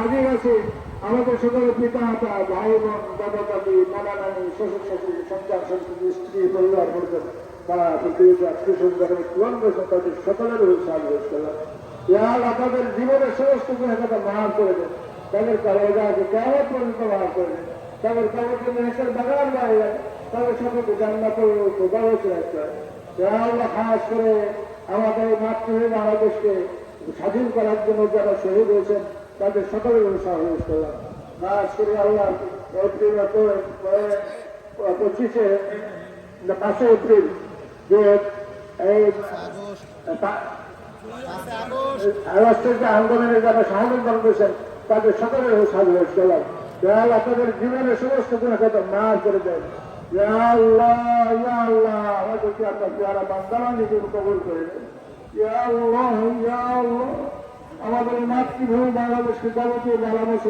আদিবাসী, আমাদের সকলের পিতা, মাতা, ভাই বোন দাদা দাদি নানা নানি শ্বশুর শাশুড়ি সন্তান সন্ততি স্ত্রী, পরিবার বর্গ, তারা পৃথিবীতে আত্মীয় স্বজনের চুয়ান্ন তাদের সকলের উৎসাহ করলাম ইয়াল আপনাদের জীবনের সমস্ত গুণাগত মাফ করে দেন। তাদের কারোগাকে কেমন পর্যন্ত মাফ করে দেন? তাদের জন্য এসের বাগান যায় তাদের সকলকে জান্নাত প্রভাবিত রাখতে হয়। আল্লাহ খাস করে আমাদের মাতৃভূমি বাংলাদেশকে স্বাধীন করার জন্য যারা শহীদ হয়েছেন তাদের সকলের উৎসাহ করলাম। খাস করে আল্লাহ এপ্রিল পঁচিশে পাঁচে এপ্রিল যে এই আগস্টের যে আন্দোলনে যারা শাহাদত দান করেছেন তাদের সকলের সাধু করলাম। দয়াল আপনাদের জীবনের সমস্ত গুণ কথা মাফ করে আল্লাহ আল্লাহ আমাদেরকে আপনার বান্দারা আল্লাহ আল্লাহ আমাদের মাতৃভূমি বাংলাদেশকে যাবতীয় বাংলাদেশ।